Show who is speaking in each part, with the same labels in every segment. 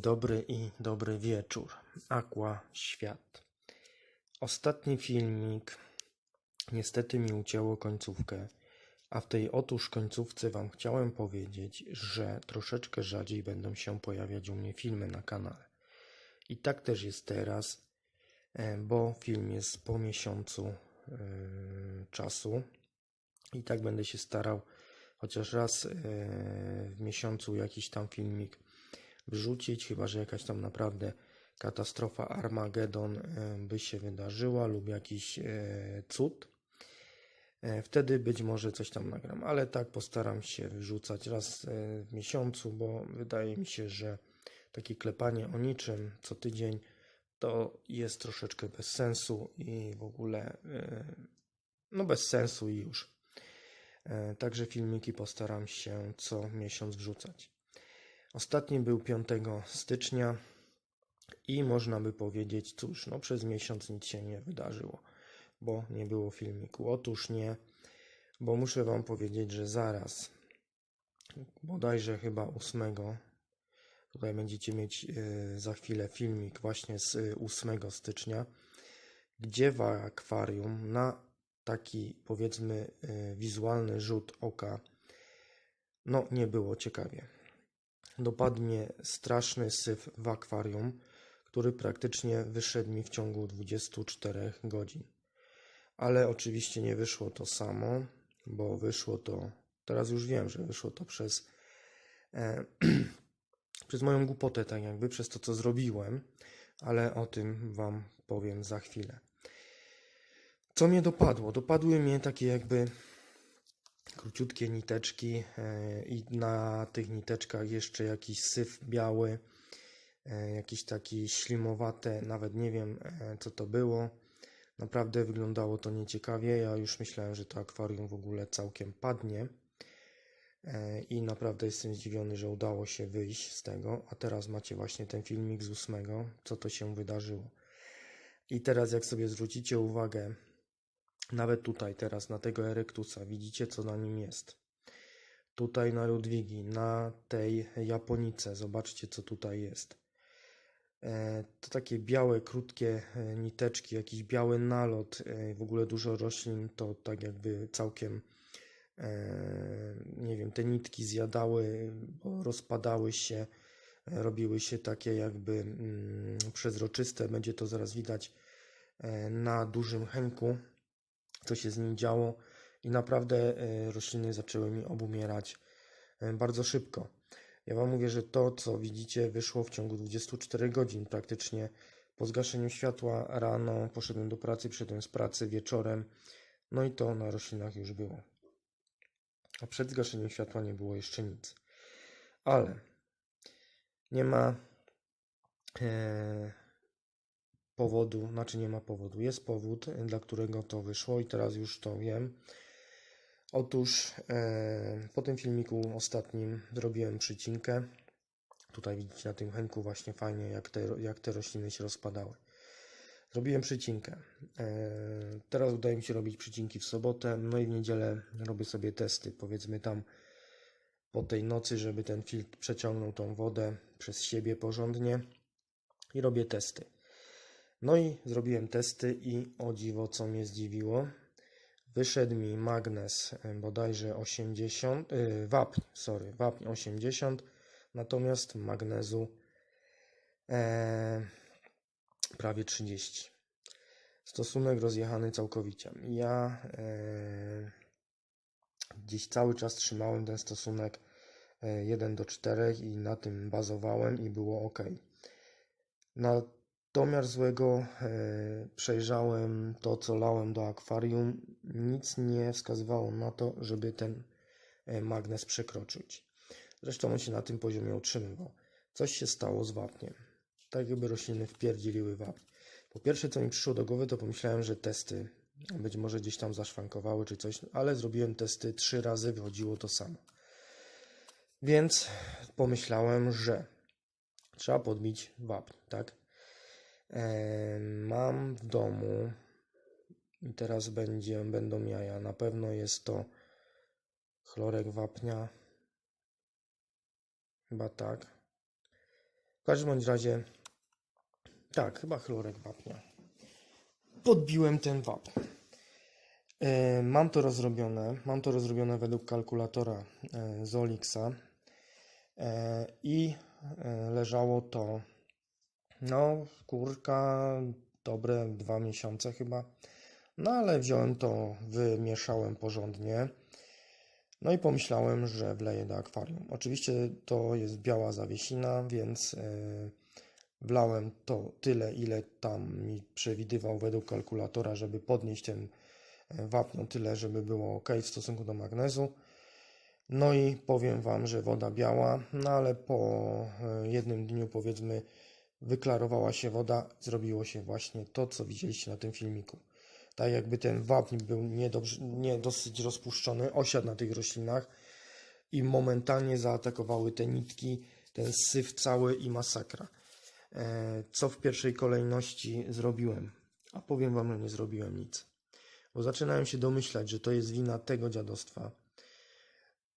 Speaker 1: Dobry i dobry wieczór. Aqua Świat. Ostatni filmik niestety mi ucięło końcówkę, a w tej otóż końcówce Wam chciałem powiedzieć, że troszeczkę rzadziej będą się pojawiać u mnie filmy na kanale. I tak też jest teraz, e, bo film jest po miesiącu e, czasu i tak będę się starał chociaż raz e, w miesiącu jakiś tam filmik wrzucić, chyba że jakaś tam naprawdę katastrofa Armagedon e, by się wydarzyła lub jakiś e, cud. E, Wtedy być może coś tam nagram, ale tak postaram się wrzucać raz w miesiącu, bo wydaje mi się, że takie klepanie o niczym co tydzień to jest troszeczkę bez sensu i w ogóle no bez sensu i już. Także filmiki postaram się co miesiąc wrzucać. Ostatni był 5 stycznia i można by powiedzieć, cóż, no przez miesiąc nic się nie wydarzyło, bo nie było filmiku. Otóż nie, bo muszę Wam powiedzieć, że zaraz, bodajże chyba 8, tutaj będziecie mieć yy, za chwilę filmik właśnie z 8 stycznia, gdzie w akwarium na taki powiedzmy yy, wizualny rzut oka, no nie było ciekawie dopadnie straszny syf w akwarium, który praktycznie wyszedł mi w ciągu 24 godzin. Ale oczywiście nie wyszło to samo, bo wyszło to, teraz już wiem, że wyszło to przez, e, przez moją głupotę, tak jakby, przez to, co zrobiłem, ale o tym Wam powiem za chwilę. Co mnie dopadło? Dopadły mnie takie jakby króciutkie niteczki e, i na tych niteczkach jeszcze jakiś syf biały, e, jakiś taki ślimowate, nawet nie wiem e, co to było. Naprawdę wyglądało to nieciekawie. Ja już myślałem, że to akwarium w ogóle całkiem padnie. I naprawdę jestem zdziwiony, że udało się wyjść z tego. A teraz macie właśnie ten filmik z ósmego, co to się wydarzyło. I teraz, jak sobie zwrócicie uwagę nawet tutaj teraz na tego Erectusa widzicie co na nim jest. Tutaj na Ludwigi, na tej Japonice, zobaczcie co tutaj jest. E, to takie białe, krótkie e, niteczki, jakiś biały nalot, e, w ogóle dużo roślin, to tak jakby całkiem, nie wiem, te nitki zjadały, rozpadały się, robiły się takie jakby mm, przezroczyste. Będzie to zaraz widać na dużym henku co się z nim działo i naprawdę e, rośliny zaczęły mi obumierać e, bardzo szybko. Ja Wam mówię, że to, co widzicie, wyszło w ciągu 24 godzin praktycznie. Po zgaszeniu światła rano poszedłem do pracy, przyszedłem z pracy wieczorem, no i to na roślinach już było. A przed zgaszeniem światła nie było jeszcze nic. Ale nie ma e, powodu, znaczy nie ma powodu, jest powód, dla którego to wyszło i teraz już to wiem. Otóż e, po tym filmiku ostatnim zrobiłem przycinkę. Tutaj widzicie na tym henku właśnie fajnie, jak te, jak te rośliny się rozpadały. Zrobiłem przycinkę. E, teraz udaje mi się robić przycinki w sobotę, no i w niedzielę robię sobie testy. Powiedzmy tam po tej nocy, żeby ten filtr przeciągnął tą wodę przez siebie porządnie i robię testy. No i zrobiłem testy i o dziwo, co mnie zdziwiło, wyszedł mi magnez e, bodajże 80, yy, wapń, sorry, wapń 80, natomiast magnezu e, prawie 30. Stosunek rozjechany całkowicie. Ja e, gdzieś cały czas trzymałem ten stosunek 1 e, do 4 i na tym bazowałem i było ok. Na domiar złego e, przejrzałem to, co lałem do akwarium. Nic nie wskazywało na to, żeby ten e, magnes przekroczyć. Zresztą on się na tym poziomie utrzymywał. Coś się stało z wapniem. Tak jakby rośliny wpierdziliły wapń. Po pierwsze, co mi przyszło do głowy, to pomyślałem, że testy być może gdzieś tam zaszwankowały czy coś, ale zrobiłem testy trzy razy, wychodziło to samo. Więc pomyślałem, że trzeba podbić wapń, tak? Mam w domu i teraz będzie, będą jaja. Na pewno jest to chlorek wapnia. Chyba tak. W każdym bądź razie, tak, chyba chlorek wapnia. Podbiłem ten wapń. Mam to rozrobione. Mam to rozrobione według kalkulatora e, z Olixa E, i e, leżało to, no, kurka, dobre dwa miesiące chyba. No, ale wziąłem to, wymieszałem porządnie. No i pomyślałem, że wleję do akwarium. Oczywiście to jest biała zawiesina, więc e, wlałem to tyle, ile tam mi przewidywał według kalkulatora, żeby podnieść ten e, wapno tyle, żeby było ok w stosunku do magnezu. No i powiem Wam, że woda biała, no ale po e, jednym dniu powiedzmy wyklarowała się woda, zrobiło się właśnie to, co widzieliście na tym filmiku. Tak jakby ten wapń był nie, dobrze, nie dosyć rozpuszczony, osiadł na tych roślinach i momentalnie zaatakowały te nitki, ten syf cały i masakra. E, Co w pierwszej kolejności zrobiłem? A powiem Wam, że nie zrobiłem nic. Bo zaczynałem się domyślać, że to jest wina tego dziadostwa.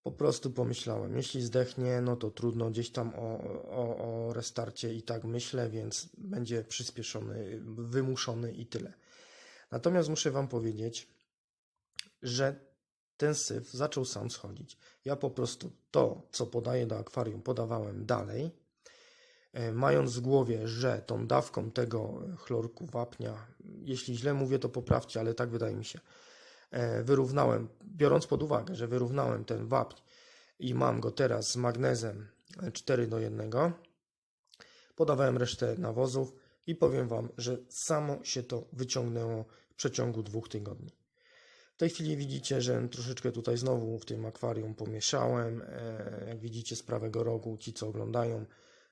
Speaker 1: Po prostu pomyślałem, jeśli zdechnie, no to trudno, gdzieś tam o, o, o restarcie i tak myślę, więc będzie przyspieszony, wymuszony i tyle. Natomiast muszę Wam powiedzieć, że ten syf zaczął sam schodzić. Ja po prostu to, co podaję do akwarium, podawałem dalej, e, mając w głowie, że tą dawką tego chlorku wapnia, jeśli źle mówię, to poprawcie, ale tak wydaje mi się, wyrównałem, biorąc pod uwagę, że wyrównałem ten wapń i mam go teraz z magnezem 4 do 1, podawałem resztę nawozów i powiem Wam, że samo się to wyciągnęło w przeciągu dwóch tygodni. W tej chwili widzicie, że troszeczkę tutaj znowu w tym akwarium pomieszałem. E, Jak widzicie z prawego rogu, ci co oglądają,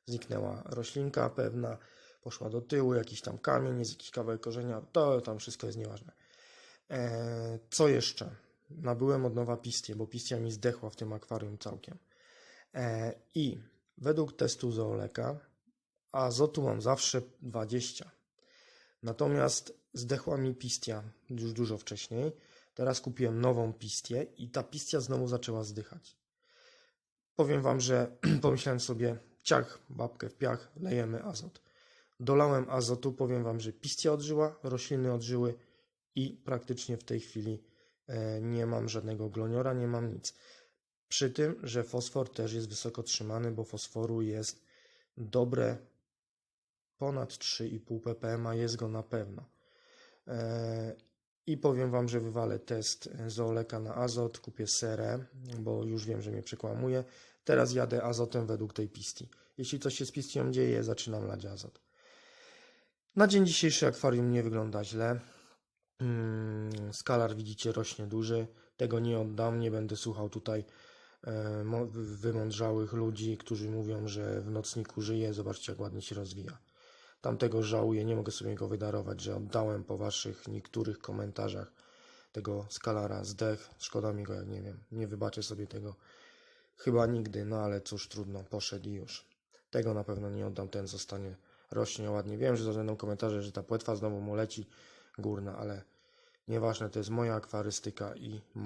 Speaker 1: zniknęła roślinka pewna, poszła do tyłu, jakiś tam kamień, jest jakiś kawałek korzenia, to tam wszystko jest nieważne. E, Co jeszcze? Nabyłem od nowa pistię, bo pistia mi zdechła w tym akwarium całkiem. E, I według testu zooleka azotu mam zawsze 20. Natomiast zdechła mi pistia już dużo wcześniej. Teraz kupiłem nową pistię i ta pistia znowu zaczęła zdychać. Powiem Wam, że pomyślałem sobie, ciach, babkę w piach, lejemy azot. Dolałem azotu, powiem Wam, że pistia odżyła, rośliny odżyły i praktycznie w tej chwili e, nie mam żadnego gloniora, nie mam nic. Przy tym, że fosfor też jest wysoko trzymany, bo fosforu jest dobre ponad 3,5 ppm, a jest go na pewno. E, I powiem Wam, że wywalę test zooleka na azot, kupię serę, bo już wiem, że mnie przekłamuje. Teraz jadę azotem według tej pistii. Jeśli coś się z pistią dzieje, zaczynam lać azot. Na dzień dzisiejszy akwarium nie wygląda źle. Mm, Skalar widzicie rośnie duży. Tego nie oddam, nie będę słuchał tutaj e, wymądrzałych ludzi, którzy mówią, że w nocniku żyje. Zobaczcie, jak ładnie się rozwija. Tamtego żałuję, nie mogę sobie go wydarować, że oddałem po waszych niektórych komentarzach tego skalara zdech. Szkoda mi go, jak nie wiem. Nie wybaczę sobie tego chyba nigdy, no ale cóż, trudno, poszedł i już. Tego na pewno nie oddam, ten zostanie, rośnie ładnie. Wiem, że będą komentarze, że ta płetwa znowu mu leci górna, ale nieważne, to jest moja akwarystyka i moje.